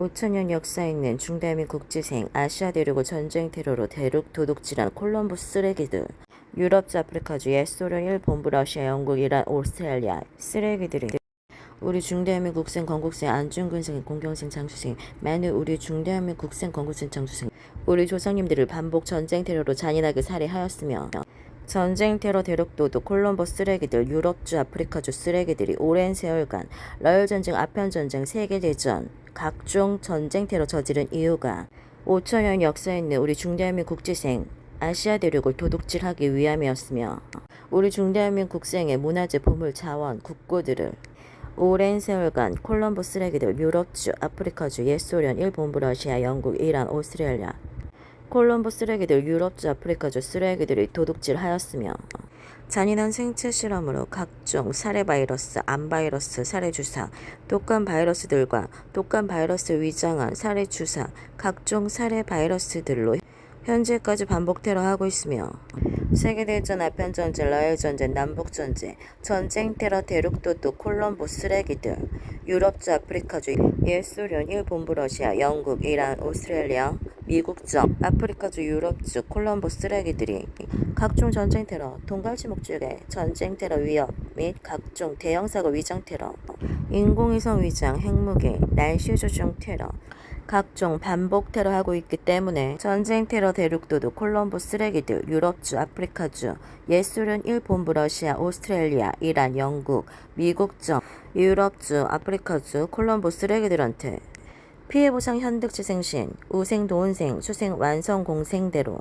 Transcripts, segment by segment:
5천년 역사 있는 중대한민 국지생 아시아 대륙을 전쟁 테러로 대륙 도둑질한 콜럼버스 쓰레기 들 유럽자 아프리카주 옛소련 일본 러시아 영국 이란 오스트레일리아 쓰레기들이 우리 중대한민 국생 건국생 안중근생 공경생 장수생 많은 우리 중대한민 국생 건국생 장수생 우리 조상님들을 반복 전쟁 테러로 잔인하게 살해하였으며 전쟁 테러 대륙 도둑 콜럼버 쓰레기들 유럽주 아프리카주 쓰레기들이 오랜 세월간 러일 전쟁 아편 전쟁 세계 대전 각종 전쟁 테러 저지른 이유가 5천년 역사 있는 우리 중대한민 국지생 아시아 대륙을 도둑질하기 위함이었으며 우리 중대한민 국생의 문화재 보물 자원 국고들을 오랜 세월간 콜럼버 쓰레기들 유럽주 아프리카주 옛소련 일본 러시아 영국 이란 오스트레일리아 콜럼버 쓰레기들 유럽주 아프리카주 쓰레기들이 도둑질하였으며 잔인한 생체 실험으로 각종 살해 바이러스, 암 바이러스, 살해 주사, 독감 바이러스들과 독감 바이러스 위장한 살해 주사, 각종 살해 바이러스들로 현재까지 반복 테러하고 있으며 세계대전 아편 전쟁, 러일 전쟁, 남북 전쟁, 전쟁 테러 대륙도둑 콜럼보 쓰레기들, 유럽주 아프리카주, 옛소련, 일본부 러시아, 영국, 이란, 오스트레일리아, 미국적, 아프리카주, 유럽주, 콜럼보 쓰레기들이 각종 전쟁 테러, 동갈치 목줄의 전쟁 테러 위협 및 각종 대형 사고 위장 테러, 인공위성 위장, 핵무기, 날씨 조종 테러, 각종 반복 테러하고 있기 때문에 전쟁 테러 대륙도둑 콜럼보 쓰레기들 유럽주 아프리카주 옛소련 일본부 러시아 오스트레일리아 이란 영국 미국적 유럽주 아프리카주 콜럼보 쓰레기들한테 피해보상 현득지생신 우생 도은생 수생 완성 공생대로.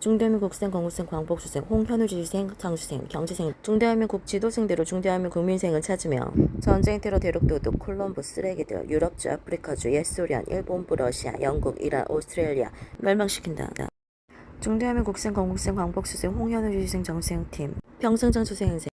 중대한민국 국생 건국생 광복수생 홍현우지생 장수생 경제생. 중대한민국 지도생대로 중대한민국 국민생을 찾으며 전쟁 테러 대륙도둑 콜럼보 쓰레기들 유럽주 아프리카주 옛소련 일본부 러시아 영국 이란 오스트레일리아 멸망시킨다. 중대한민국 국생 건국생 광복수생 홍현우지생 정수생팀. 평승장 수생생